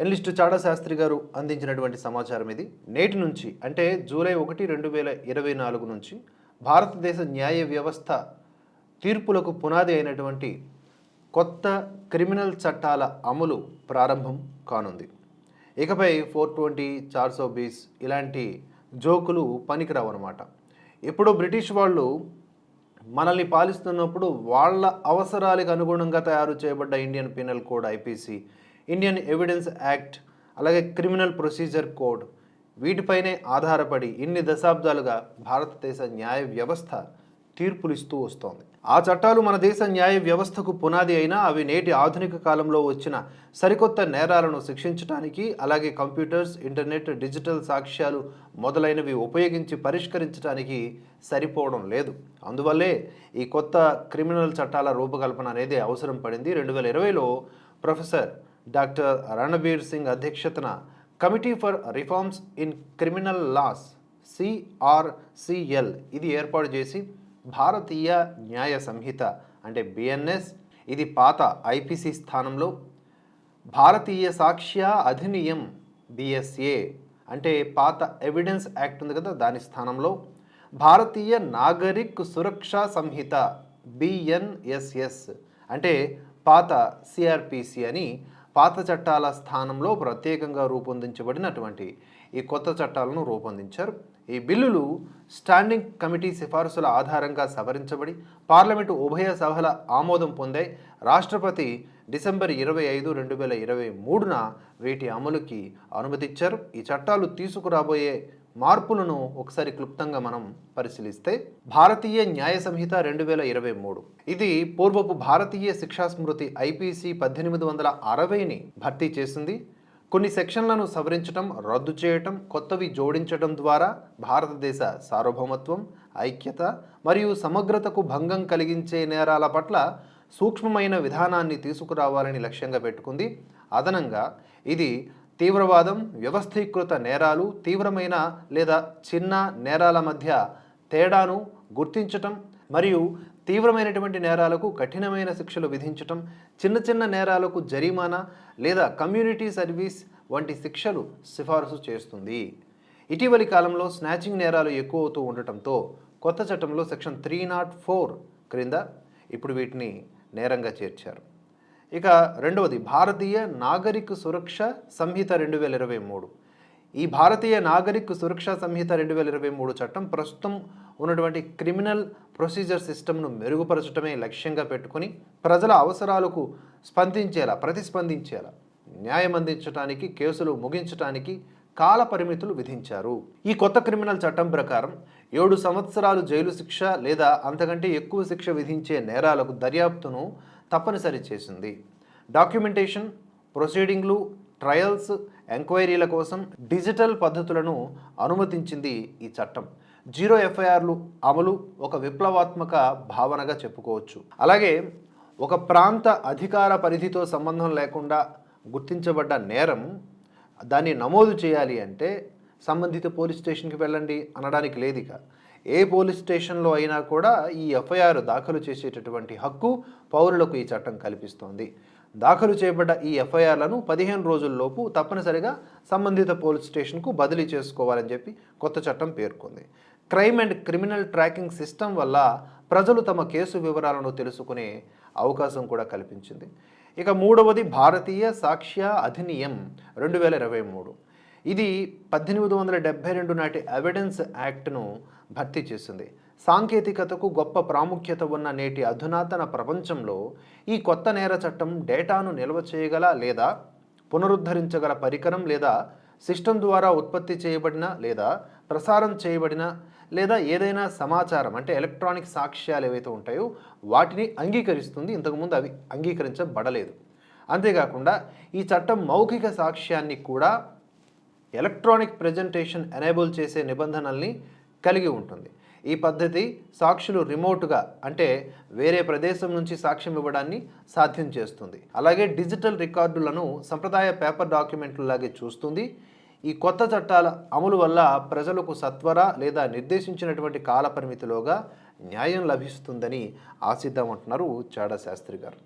Enlist Chada Sastry గారు అందించినటువంటి సమాచారం ఇది. నేటి నుంచి అంటే జూలై ఒకటి రెండు వేల ఇరవై నాలుగు నుంచి భారతదేశ న్యాయ వ్యవస్థ తీర్పులకు పునాది అయినటువంటి కొత్త క్రిమినల్ చట్టాల అమలు ప్రారంభం కానుంది. ఇకపై ఫోర్ ట్వంటీ చార్సో బీస్ ఇలాంటి జోకులు పనికిరావు అనమాట ఎప్పుడో బ్రిటిష్ వాళ్ళు మనల్ని పాలిస్తున్నప్పుడు వాళ్ళ అవసరాలకు అనుగుణంగా తయారు చేయబడ్డ Indian penal code IPC Indian evidence act అలాగే క్రిమినల్ ప్రొసీజర్ కోడ్ వీటిపైనే ఆధారపడి ఇన్ని దశాబ్దాలుగా భారతదేశ న్యాయ వ్యవస్థ తీర్పులు ఇస్తూ వస్తోంది. ఆ చట్టాలు మన దేశ న్యాయ వ్యవస్థకు పునాది అయినా అవి నేటి ఆధునిక కాలంలో వచ్చిన సరికొత్త నేరాలను శిక్షించడానికి అలాగే కంప్యూటర్స్ ఇంటర్నెట్ డిజిటల్ సాక్ష్యాలు మొదలైనవి ఉపయోగించి పరిష్కరించడానికి సరిపోవడం లేదు. అందువల్లే ఈ కొత్త క్రిమినల్ చట్టాల రూపకల్పన అనేది అవసరం పడింది. రెండు వేల ఇరవైలో ప్రొఫెసర్ డాక్టర్ రణబీర్ సింగ్ అధ్యక్షతన committee for reforms in criminal laws CRCL ఇది ఏర్పాటు చేసి భారతీయ న్యాయ సంహిత అంటే బిఎన్ఎస్ ఇది పాత ఐపీసీ స్థానంలో భారతీయ సాక్ష్య అధినియం బిఎస్ఏ అంటే పాత ఎవిడెన్స్ యాక్ట్ ఉంది కదా దాని స్థానంలో భారతీయ నాగరిక్ సురక్షా సంహిత బిఎన్ఎస్ఎస్ అంటే పాత సిఆర్పిసి అని పాత చట్టాల స్థానంలో ప్రత్యేకంగా రూపొందించబడినటువంటి ఈ కొత్త చట్టాలను రూపొందించారు. ఈ బిల్లులు స్టాండింగ్ కమిటీ సిఫార్సుల ఆధారంగా సవరించబడి పార్లమెంటు ఉభయ సభల ఆమోదం పొందాయి. రాష్ట్రపతి డిసెంబర్ ఇరవై ఐదు రెండు వేల ఇరవై మూడున వీటి అమలుకి అనుమతిచ్చారు. ఈ చట్టాలు తీసుకురాబోయే మార్పులను ఒకసారి క్లుప్తంగా మనం పరిశీలిస్తే భారతీయ న్యాయ సంహిత రెండు వేల ఇరవై మూడు. ఇది పూర్వపు భారతీయ శిక్షా స్మృతి ఐపీసీ పద్దెనిమిది వందల అరవైని భర్తీ చేసింది. కొన్ని సెక్షన్లను సవరించడం రద్దు చేయటం కొత్తవి జోడించడం ద్వారా భారతదేశ సార్వభౌమత్వం ఐక్యత మరియు సమగ్రతకు భంగం కలిగించే నేరాల పట్ల సూక్ష్మమైన విధానాన్ని తీసుకురావాలని లక్ష్యంగా పెట్టుకుంది. అదనంగా ఇది తీవ్రవాదం వ్యవస్థీకృత నేరాలు తీవ్రమైన లేదా చిన్న నేరాల మధ్య తేడాను గుర్తించటం మరియు తీవ్రమైనటువంటి నేరాలకు కఠినమైన శిక్షలు విధించటం చిన్న చిన్న నేరాలకు జరిమానా లేదా కమ్యూనిటీ సర్వీస్ వంటి శిక్షలు సిఫారసు చేస్తుంది. ఇటీవలి కాలంలో స్నాచింగ్ నేరాలు ఎక్కువ అవుతూ ఉండటంతో కొత్త చట్టంలో సెక్షన్ త్రీ నాట్ ఫోర్ క్రింద ఇప్పుడు వీటిని నేరంగా చేర్చారు. ఇక రెండవది భారతీయ నాగరిక సురక్ష సంహిత రెండు వేల ఇరవై మూడు. ఈ భారతీయ నాగరిక సురక్ష సంహిత రెండు వేల ఇరవై మూడు చట్టం ప్రస్తుతం ఉన్నటువంటి క్రిమినల్ ప్రొసీజర్ సిస్టమ్ను మెరుగుపరచడమే లక్ష్యంగా పెట్టుకుని ప్రజల అవసరాలకు స్పందించేలా ప్రతిస్పందించేలా న్యాయం అందించడానికి కేసులు ముగించడానికి కాల పరిమితులు విధించారు. ఈ కొత్త క్రిమినల్ చట్టం ప్రకారం ఏడు సంవత్సరాలు జైలు శిక్ష లేదా అంతకంటే ఎక్కువ శిక్ష విధించే నేరాలకు దర్యాప్తును తప్పనిసరి చేసింది. డాక్యుమెంటేషన్ ప్రొసీడింగ్లు ట్రయల్స్ ఎంక్వైరీల కోసం డిజిటల్ పద్ధతులను అనుమతించింది ఈ చట్టం. జీరో ఎఫ్ఐఆర్లు అమలు ఒక విప్లవాత్మక భావనగా చెప్పుకోవచ్చు. అలాగే ఒక ప్రాంత అధికార పరిధితో సంబంధం లేకుండా గుర్తించబడ్డ నేరం దాన్ని నమోదు చేయాలి అంటే సంబంధిత పోలీస్ స్టేషన్కి వెళ్ళండి అనడానికి లేదు ఇక ఏ పోలీస్ స్టేషన్లో అయినా కూడా ఈ ఎఫ్ఐఆర్ దాఖలు చేసేటటువంటి హక్కు పౌరులకు ఈ చట్టం కల్పిస్తోంది. దాఖలు చేయబడ్డ ఈ ఎఫ్ఐఆర్లను పదిహేను రోజుల్లోపు తప్పనిసరిగా సంబంధిత పోలీస్ స్టేషన్కు బదిలీ చేసుకోవాలని చెప్పి కొత్త చట్టం పేర్కొంది. Crime and criminal tracking system వల్ల ప్రజలు తమ కేసు వివరాలను తెలుసుకునే అవకాశం కూడా కల్పించింది. ఇక మూడవది భారతీయ సాక్ష్య అధినియం రెండు వేల ఇరవై మూడు. ఇది పద్దెనిమిది వందల డెబ్బై రెండు నాటి ఎవిడెన్స్ యాక్ట్ను భర్తీ చేసింది. సాంకేతికతకు గొప్ప ప్రాముఖ్యత ఉన్న నేటి అధునాతన ప్రపంచంలో ఈ కొత్త నేర చట్టం డేటాను నిల్వ చేయగల లేదా పునరుద్ధరించగల పరికరం లేదా సిస్టమ్ ద్వారా ఉత్పత్తి చేయబడిన లేదా ప్రసారం చేయబడిన లేదా ఏదైనా సమాచారం అంటే ఎలక్ట్రానిక్ సాక్ష్యాలు ఏవైతే ఉంటాయో వాటిని అంగీకరిస్తుంది. ఇంతకుముందు అవి అంగీకరించబడలేదు. అంతేకాకుండా ఈ చట్టం మౌఖిక సాక్ష్యాన్ని కూడా ఎలక్ట్రానిక్ ప్రజెంటేషన్ ఎనేబుల్ చేసే నిబంధనల్ని కలిగి ఉంటుంది. ఈ పద్ధతి సాక్షులు రిమోట్గా అంటే వేరే ప్రదేశం నుంచి సాక్ష్యం ఇవ్వడాన్ని సాధ్యం చేస్తుంది. అలాగే డిజిటల్ రికార్డులను సంప్రదాయ పేపర్ డాక్యుమెంట్లు లాగే చూస్తుంది. ఈ కొత్త చట్టాల అమలు వల్ల ప్రజలకు సత్వర లేదా నిర్దేశించినటువంటి కాల పరిమితిలోగా న్యాయం లభిస్తుందని ఆశిద్దామంటున్నారు చాడా శాస్త్రి గారు.